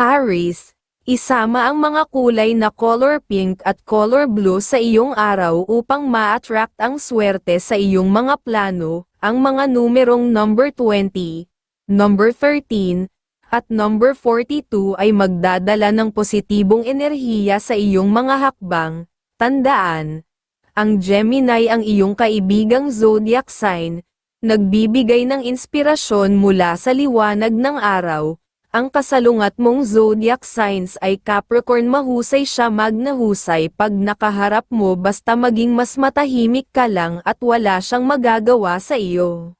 Aries, isama ang mga kulay na color pink at color blue sa iyong araw upang ma-attract ang swerte sa iyong mga plano. Ang mga numerong number 20, number 13, at number 42 ay magdadala ng positibong enerhiya sa iyong mga hakbang. Tandaan, ang Gemini ang iyong kaibigang zodiac sign, nagbibigay ng inspirasyon mula sa liwanag ng araw. Ang kasalungat mong zodiac signs ay Capricorn mahusay siya magnahusay pag nakaharap mo basta maging mas matahimik ka lang at wala siyang magagawa sa iyo.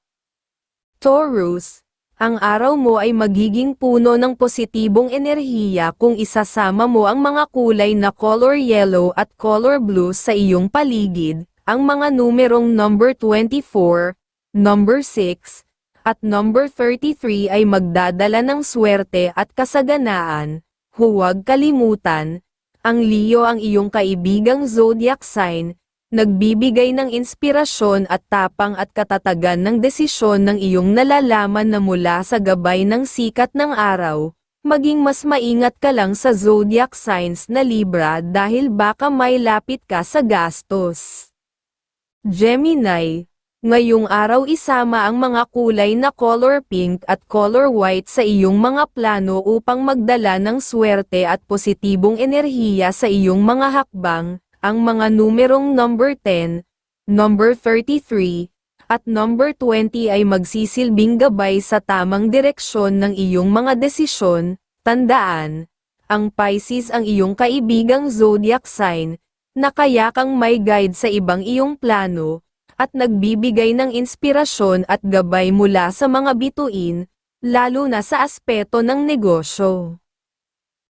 Taurus, ang araw mo ay magiging puno ng positibong enerhiya kung isasama mo ang mga kulay na color yellow at color blue sa iyong paligid, ang mga numerong number 24, number 6, at number 33 ay magdadala ng swerte at kasaganaan. Huwag kalimutan, ang Leo ang iyong kaibigang zodiac sign, nagbibigay ng inspirasyon at tapang at katatagan ng desisyon ng iyong nalalaman na mula sa gabay ng sikat ng araw. Maging mas maingat ka lang sa zodiac signs na Libra dahil baka may lapit ka sa gastos. Gemini, Ngayong araw isama ang mga kulay na color pink at color white sa iyong mga plano upang magdala ng swerte at positibong enerhiya sa iyong mga hakbang. Ang mga numerong number 10, number 33, at number 20 ay magsisilbing gabay sa tamang direksyon ng iyong mga desisyon. Tandaan, ang Pisces ang iyong kaibigang zodiac sign, na kaya kang may guide sa ibang iyong plano at nagbibigay ng inspirasyon at gabay mula sa mga bituin, lalo na sa aspeto ng negosyo.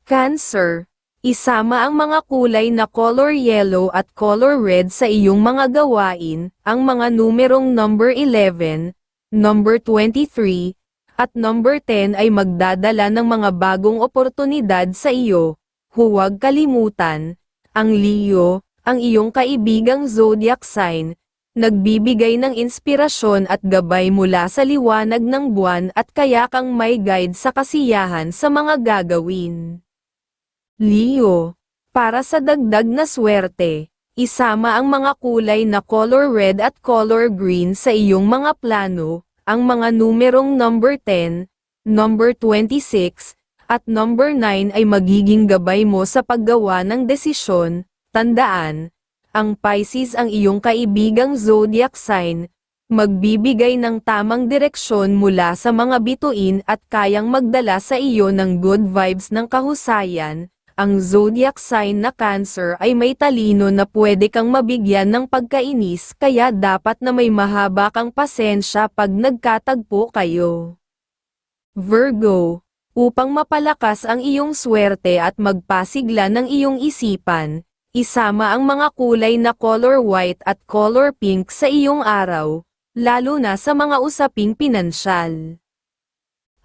Cancer, isama ang mga kulay na color yellow at color red sa iyong mga gawain, ang mga numerong number 11, number 23, at number 10 ay magdadala ng mga bagong oportunidad sa iyo. Huwag kalimutan, ang Leo, ang iyong kaibigang zodiac sign, nagbibigay ng inspirasyon at gabay mula sa liwanag ng buwan at kaya kang may guide sa kasiyahan sa mga gagawin. Leo, para sa dagdag na swerte, isama ang mga kulay na color red at color green sa iyong mga plano, ang mga numerong number 10, number 26, at number 9 ay magiging gabay mo sa paggawa ng desisyon, tandaan, ang Pisces ang iyong kaibigang zodiac sign, magbibigay ng tamang direksyon mula sa mga bituin at kayang magdala sa iyo ng good vibes ng kahusayan. Ang zodiac sign na Cancer ay may talino na pwede kang mabigyan ng pagkainis kaya dapat na may mahaba kang pasensya pag nagkatagpo kayo. Virgo, upang mapalakas ang iyong swerte at magpasigla ng iyong isipan, Isama ang mga kulay na color white at color pink sa iyong araw, lalo na sa mga usaping pinansyal.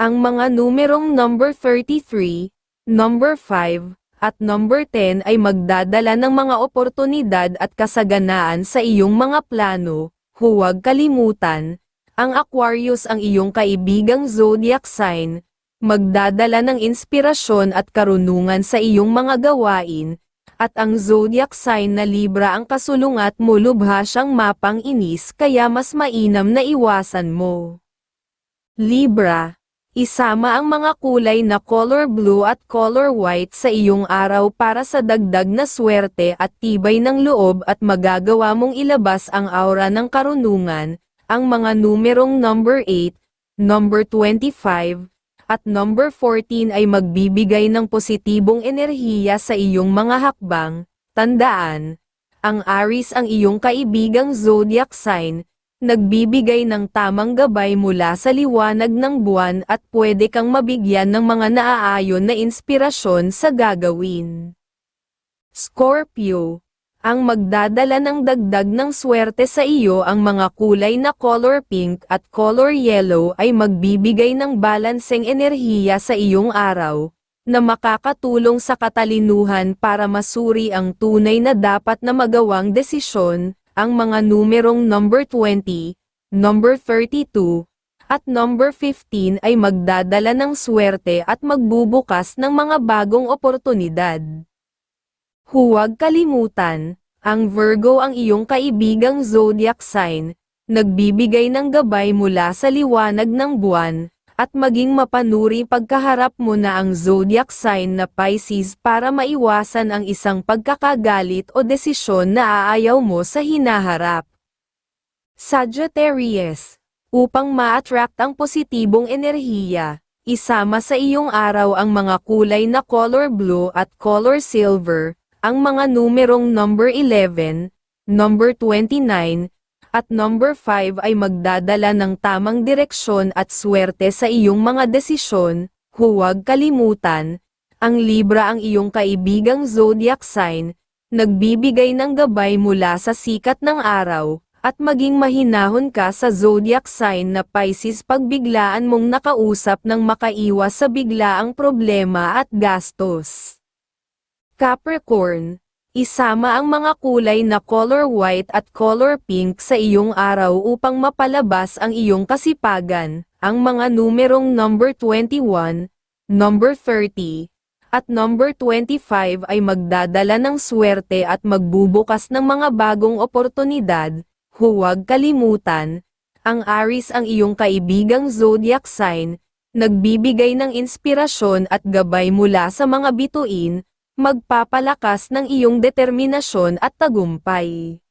Ang mga numerong number 33, number 5, at number 10 ay magdadala ng mga oportunidad at kasaganaan sa iyong mga plano. Huwag kalimutan, ang Aquarius ang iyong kaibigang zodiac sign, magdadala ng inspirasyon at karunungan sa iyong mga gawain, at ang zodiac sign na Libra ang kasulungat mo lubha siyang mapang inis kaya mas mainam na iwasan mo. Libra, isama ang mga kulay na color blue at color white sa iyong araw para sa dagdag na swerte at tibay ng loob at magagawa mong ilabas ang aura ng karunungan, ang mga numerong number 8, number 25, at number 14 ay magbibigay ng positibong enerhiya sa iyong mga hakbang. Tandaan, ang Aries ang iyong kaibigang zodiac sign, nagbibigay ng tamang gabay mula sa liwanag ng buwan at pwede kang mabigyan ng mga naaayon na inspirasyon sa gagawin. Scorpio ang magdadala ng dagdag ng swerte sa iyo ang mga kulay na color pink at color yellow ay magbibigay ng balanseng enerhiya sa iyong araw, na makakatulong sa katalinuhan para masuri ang tunay na dapat na magawang desisyon, ang mga numerong number 20, number 32, At number 15 ay magdadala ng swerte at magbubukas ng mga bagong oportunidad. Huwag kalimutan, ang Virgo ang iyong kaibigang zodiac sign, nagbibigay ng gabay mula sa liwanag ng buwan, at maging mapanuri pagkaharap mo na ang zodiac sign na Pisces para maiwasan ang isang pagkakagalit o desisyon na aayaw mo sa hinaharap. Sagittarius, upang ma-attract ang positibong enerhiya, isama sa iyong araw ang mga kulay na color blue at color silver, ang mga numerong number 11, number 29, at number 5 ay magdadala ng tamang direksyon at swerte sa iyong mga desisyon, huwag kalimutan, ang Libra ang iyong kaibigang zodiac sign, nagbibigay ng gabay mula sa sikat ng araw, at maging mahinahon ka sa zodiac sign na Pisces pagbiglaan mong nakausap ng makaiwas sa biglaang problema at gastos. Capricorn, isama ang mga kulay na color white at color pink sa iyong araw upang mapalabas ang iyong kasipagan. Ang mga numerong number 21, number 30, at number 25 ay magdadala ng swerte at magbubukas ng mga bagong oportunidad. Huwag kalimutan, ang Aries ang iyong kaibigang zodiac sign, nagbibigay ng inspirasyon at gabay mula sa mga bituin, magpapalakas ng iyong determinasyon at tagumpay.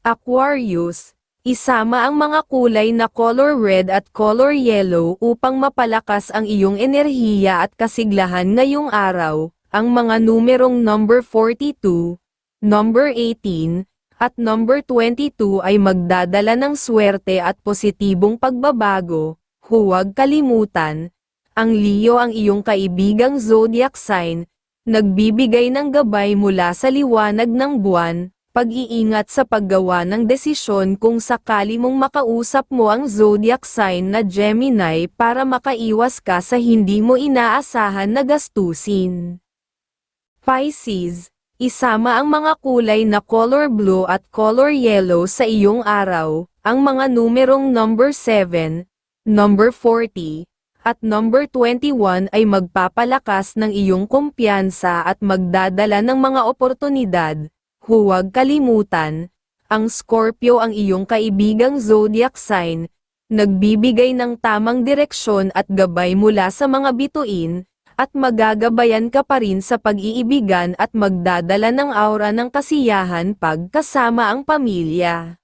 Aquarius, isama ang mga kulay na color red at color yellow upang mapalakas ang iyong enerhiya at kasiglahan ngayong araw, ang mga numerong number 42, number 18, at number 22 ay magdadala ng swerte at positibong pagbabago, huwag kalimutan, ang Leo ang iyong kaibigang zodiac sign, nagbibigay ng gabay mula sa liwanag ng buwan, pag-iingat sa paggawa ng desisyon kung sakali mong makausap mo ang zodiac sign na Gemini para makaiwas ka sa hindi mo inaasahan na gastusin. Pisces, isama ang mga kulay na color blue at color yellow sa iyong araw, ang mga numerong number 7, number 40, at number 21 ay magpapalakas ng iyong kumpiyansa at magdadala ng mga oportunidad. Huwag kalimutan, ang Scorpio ang iyong kaibigang zodiac sign, nagbibigay ng tamang direksyon at gabay mula sa mga bituin, at magagabayan ka pa rin sa pag-iibigan at magdadala ng aura ng kasiyahan pag kasama ang pamilya.